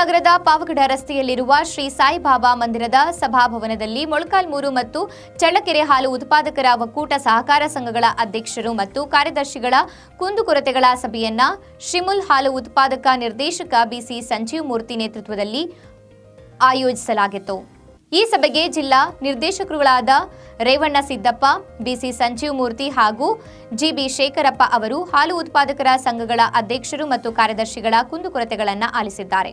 ನಗರದ ಪಾವಗಡ ರಸ್ತೆಯಲ್ಲಿರುವ ಶ್ರೀ ಸಾಯಿಬಾಬಾ ಮಂದಿರದ ಸಭಾಭವನದಲ್ಲಿ ಮೊಳಕಾಲ್ಮೂರು ಮತ್ತು ಚಳ್ಳಕೆರೆ ಹಾಲು ಉತ್ಪಾದಕರ ಒಕ್ಕೂಟ ಸಹಕಾರ ಸಂಘಗಳ ಅಧ್ಯಕ್ಷರು ಮತ್ತು ಕಾರ್ಯದರ್ಶಿಗಳ ಕುಂದುಕೊರತೆಗಳ ಸಭೆಯನ್ನ ಶಿಮುಲ್ ಹಾಲು ಉತ್ಪಾದಕ ನಿರ್ದೇಶಕ ಬಿಸಿ ಸಂಜೀವ್ ಮೂರ್ತಿ ನೇತೃತ್ವದಲ್ಲಿ ಆಯೋಜಿಸಲಾಗಿತ್ತು. ಈ ಸಭೆಗೆ ಜಿಲ್ಲಾ ನಿರ್ದೇಶಕರುಗಳಾದ ರೇವಣ್ಣ ಸಿದ್ದಪ್ಪ, ಬಿಸಿ ಸಂಜೀವ್ ಮೂರ್ತಿ ಹಾಗೂ ಜಿಬಿ ಶೇಖರಪ್ಪ ಅವರು ಹಾಲು ಉತ್ಪಾದಕರ ಸಂಘಗಳ ಅಧ್ಯಕ್ಷರು ಮತ್ತು ಕಾರ್ಯದರ್ಶಿಗಳ ಕುಂದುಕೊರತೆಗಳನ್ನು ಆಲಿಸಿದ್ದಾರೆ.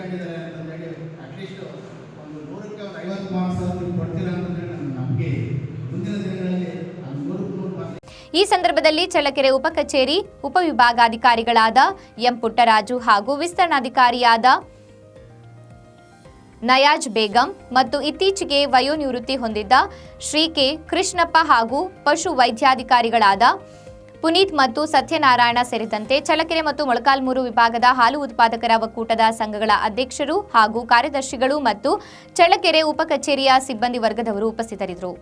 ಅಟ್ಲೀಸ್ಟ್ ಒಂದು ನೂರಕ್ಕೆ ಒಂದು ಐವತ್ತು ಮಾರ್ಕ್ಸ್ ನೀವು ಕೊಡ್ತೀರಾ ಅಂತಂದ್ರೆ ನನ್ನ ಮುಂದಿನ ದಿನಗಳಲ್ಲಿ ಈ ಸಂದರ್ಭದಲ್ಲಿ ಚಳ್ಳಕೆರೆ ಉಪ ಕಚೇರಿ ಉಪವಿಭಾಗಾಧಿಕಾರಿಗಳಾದ ಎಂ ಪುಟ್ಟರಾಜು ಹಾಗೂ ವಿಸ್ತರಣಾಧಿಕಾರಿಯಾದ ನಯಾಜ್ ಬೇಗಂ ಮತ್ತು ಇತ್ತೀಚೆಗೆ ವಯೋನಿವೃತ್ತಿ ಹೊಂದಿದ್ದ ಶ್ರೀ ಕೆ ಕೃಷ್ಣಪ್ಪ ಹಾಗೂ ಪಶು ವೈದ್ಯಾಧಿಕಾರಿಗಳಾದ ಪುನೀತ್ ಮತ್ತು ಸತ್ಯನಾರಾಯಣ ಸೇರಿದಂತೆ ಚಳ್ಳಕೆರೆ ಮತ್ತು ಮೊಳಕಾಲ್ಮೂರು ವಿಭಾಗದ ಹಾಲು ಉತ್ಪಾದಕರ ಒಕ್ಕೂಟದ ಸಂಘಗಳ ಅಧ್ಯಕ್ಷರು ಹಾಗೂ ಕಾರ್ಯದರ್ಶಿಗಳು ಮತ್ತು ಚಳ್ಳಕೆರೆ ಉಪ ಕಚೇರಿಯ ಸಿಬ್ಬಂದಿ ವರ್ಗದವರು ಉಪಸ್ಥಿತರಿದ್ದರು.